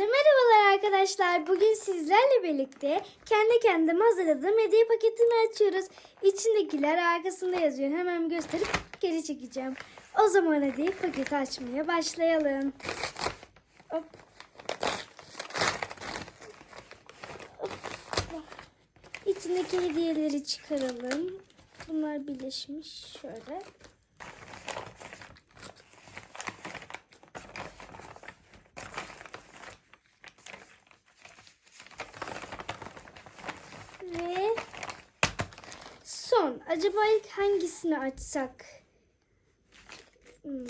Herkese merhabalar arkadaşlar. Bugün sizlerle birlikte kendi kendime hazırladığım hediye paketini açıyoruz. İçindekiler arkasında yazıyor. Hemen gösterip geri çekeceğim. O zaman hadi paketi açmaya başlayalım. Hop. Hop. İçindeki hediyeleri çıkaralım. Bunlar birleşmiş şöyle. Son. Acaba ilk hangisini açsak? Hmm.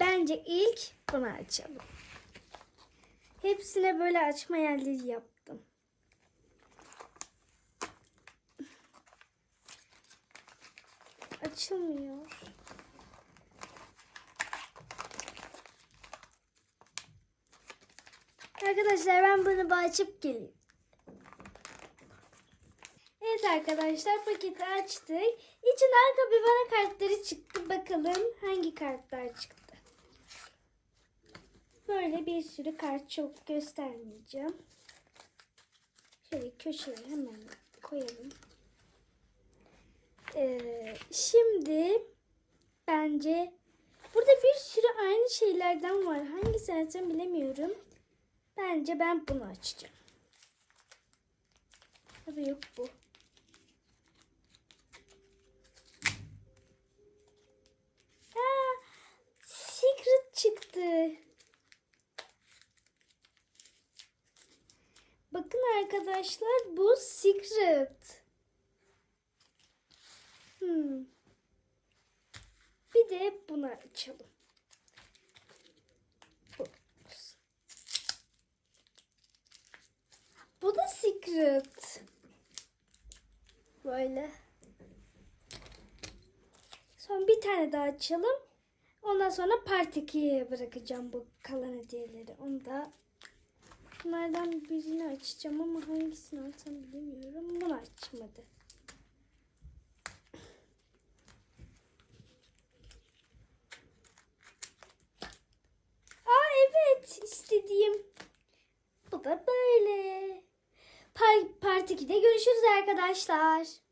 Bence ilk bunu açalım. Hepsine böyle açma yerleri yaptım. Açılmıyor. Arkadaşlar ben bunu açıp geleyim. Evet arkadaşlar paketi açtık. İçinden kapibara kartları çıktı. Bakalım hangi kartlar çıktı. Böyle bir sürü kart çok göstermeyeceğim. Şöyle köşeye hemen koyalım. Ee, şimdi bence burada bir sürü aynı şeylerden var. Hangisi açacağım bilemiyorum. Bence ben bunu açacağım. Tabii yok bu. Aa, secret çıktı. Bakın arkadaşlar bu secret. Hmm. Bir de bunu açalım. Bu. Bu da secret. Böyle. Son bir tane daha açalım. Ondan sonra part 2'ye bırakacağım bu kalan hediyeleri. Onu da bunlardan birini açacağım ama hangisini açsam bilmiyorum. Bunu açmadı. Aa evet istediğim. Bu da böyle. Par Part 2'de görüşürüz arkadaşlar.